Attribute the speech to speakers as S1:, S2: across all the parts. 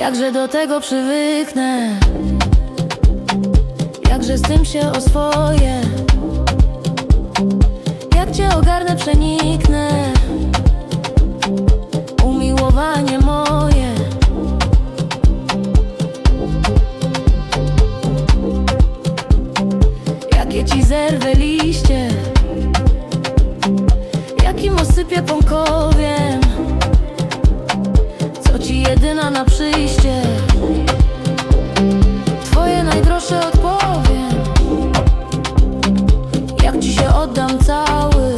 S1: Jakże do tego przywyknę? Jakże z tym się oswoję? Jak cię ogarnę, przeniknę? Umiłowanie moje. Jakie ci zerwę liście? Jakim Co ci jedyna na przyjście. Twoje najdroższe odpowiem Jak ci się oddam cały?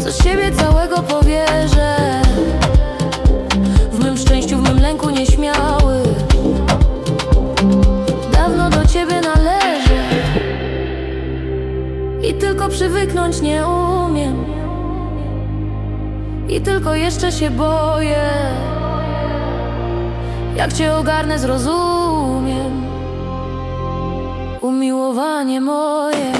S1: Co z siebie całego powierzę? W mym szczęściu, w mym lęku nieśmiały. Dawno do ciebie należę. I tylko przywyknąć nie umiem I tylko jeszcze się boję. Jak cię ogarnę zrozumiem. Umiłowanie moje